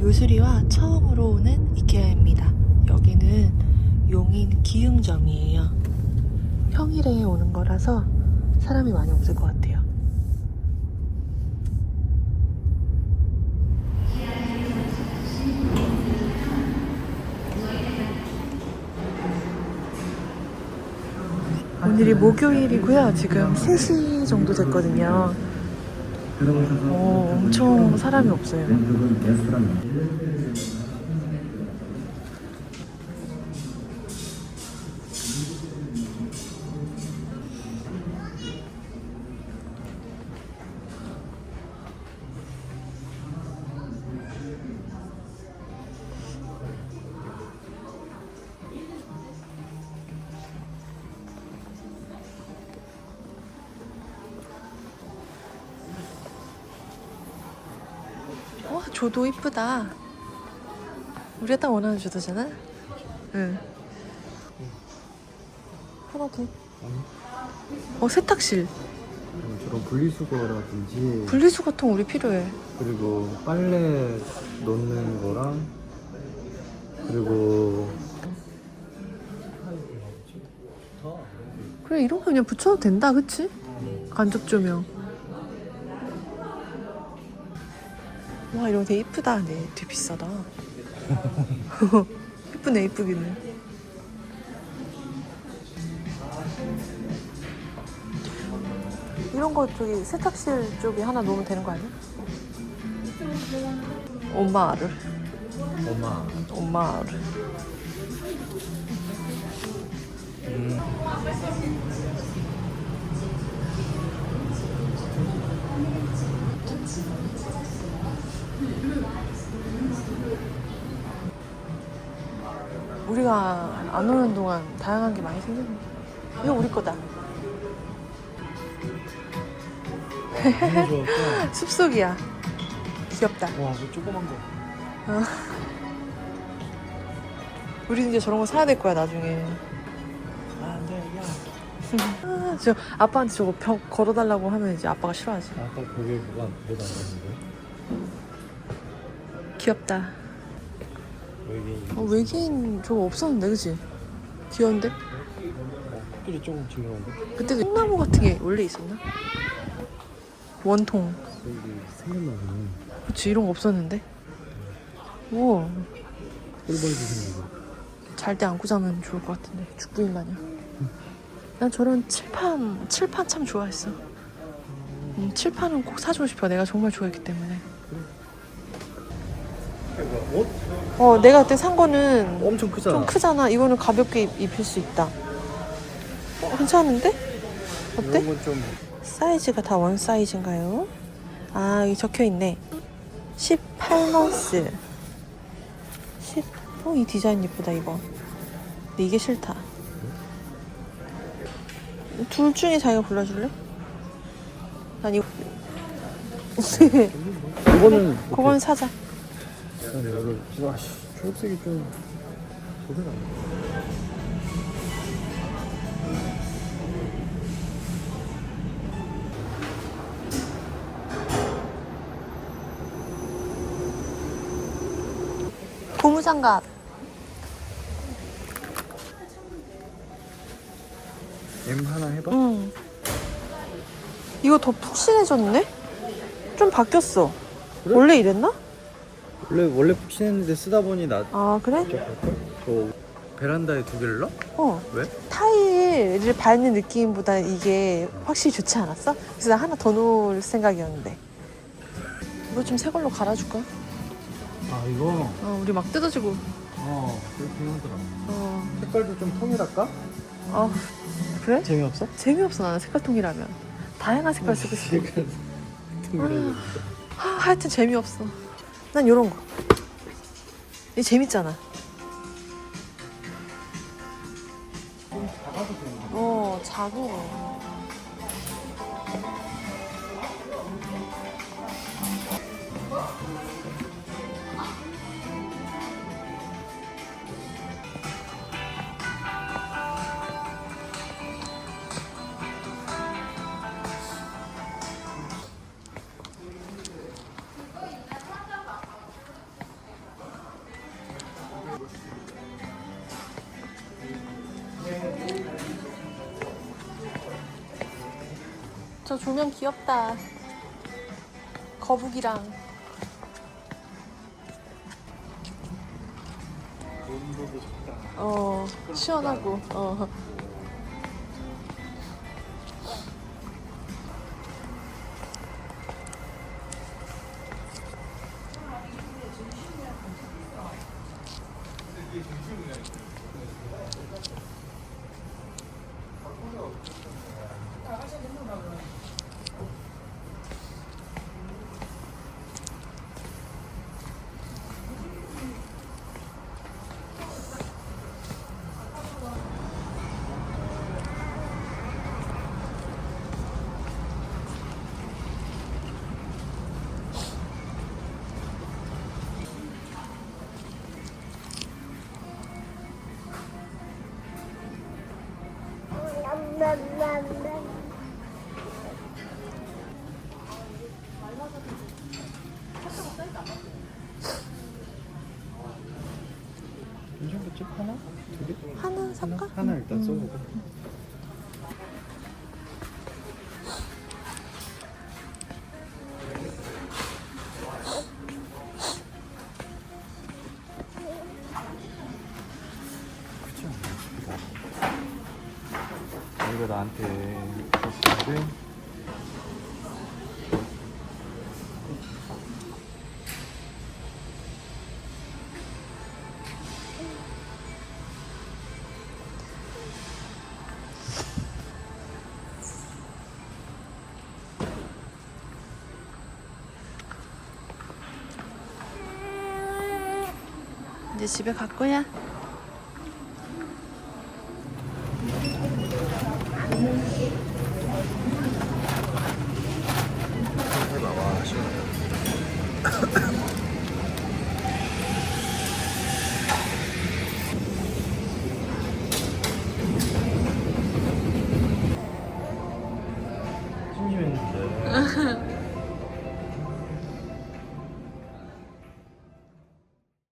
요수리와 처음으로 오는 이케아입니다. 여기는 용인 기흥점이에요. 평일에 오는 거라서 사람이 많이 없을 것 같아요. 오늘이 목요일이고요. 지금 3시 정도 됐거든요. 오, 엄청 사람이 없어요. 조도 이쁘다. 우리가 딱 원하는 조도잖아? 응. 하나 더. 어, 세탁실. 저런 분리수거라든지 분리수거통 우리 필요해. 그리고 빨래 넣는 거랑 그리고 그래, 이런 거 그냥 붙여도 된다, 그치? 간접 조명. 와, 이런 거 되게 이쁘다. 네, 되게 비싸다. 이쁘네, 이쁘기는. 이런 거 저기 세탁실 쪽에 하나 놓으면 되는 거 아니야? 엄마를, 엄마 엄마를. 우리가 안 오는 동안 다양한 게 많이 생겼네. 이거 우리 거다. 너무 좋았다 숲속이야. 귀엽다. 와 저 조그만 거 우리 이제 저런 거 사야 될 거야 나중에. 안돼 야 아, 저 아빠한테 저거 벽 걸어달라고 하면 이제 아빠가 싫어하지. 아까 거기 뭐가 뭐가 안 갔는데 귀엽다. 여기 어, 외계인 저거 없었는데 그치? 귀여운데? 어, 코끼리 조금 징그러운데 그때 그 콩나무 같은 게 원래 있었나? 원통. 여기 보네 그치 이런 거 없었는데. 우와 꿀벌도 생기고 잘때 안고 자면 좋을 것 같은데 죽부인 마냥. 난 저런 칠판 칠판 참 좋아했어. 음, 칠판은 꼭 사주고 싶어. 내가 정말 좋아했기 때문에. 옷? 어 내가 그때 산 거는 엄청 크잖아 좀 크잖아. 이거는 가볍게 입- 입힐 수 있다. 어, 괜찮은데? 어때? 건좀 사이즈가 다 원 사이즈인가요? 아 여기 적혀 있네. 18만스. 10. 어, 이 디자인 예쁘다 이거. 근데 이게 싫다. 둘 중에 자기가 골라줄래? 난 이거. 이거는 그건 사자. 난 이거 진짜 아씨 초록색이 좀 도대가 안 고무장갑. M 하나 해봐 응. 이거 더 푹신해졌네? 좀 바뀌었어. 그래? 원래 이랬나? 원래 원래 푹신했는데 쓰다 보니 나 아 그래? 저 베란다에 두 개를 넣어? 어. 왜? 타일을 밟는 느낌보다 이게 확실히 좋지 않았어? 그래서 나 하나 더 놓을 생각이었는데. 이거 좀 새 걸로 갈아줄까? 아 이거 어, 우리 막 뜯어지고. 어 그렇긴 하더라 어, 색깔도 좀 통일할까? 어 그래? 재미없어? 재미없어 나는 색깔통이라면. 다양한 색깔 쓰고 싶어. 색깔 통일해야 하, 하여튼 재미없어. 난 요런 거. 이 재밌잖아. 어, 작은 저 조명 귀엽다. 거북이랑. 어, 시원하고. 어. 이 정도 집 하나? 두 개? 하나 하나? 살까? 하나 일단 음. 써보고. 나한테 줬는데 이제 집에 갈 거야? Mm-hmm.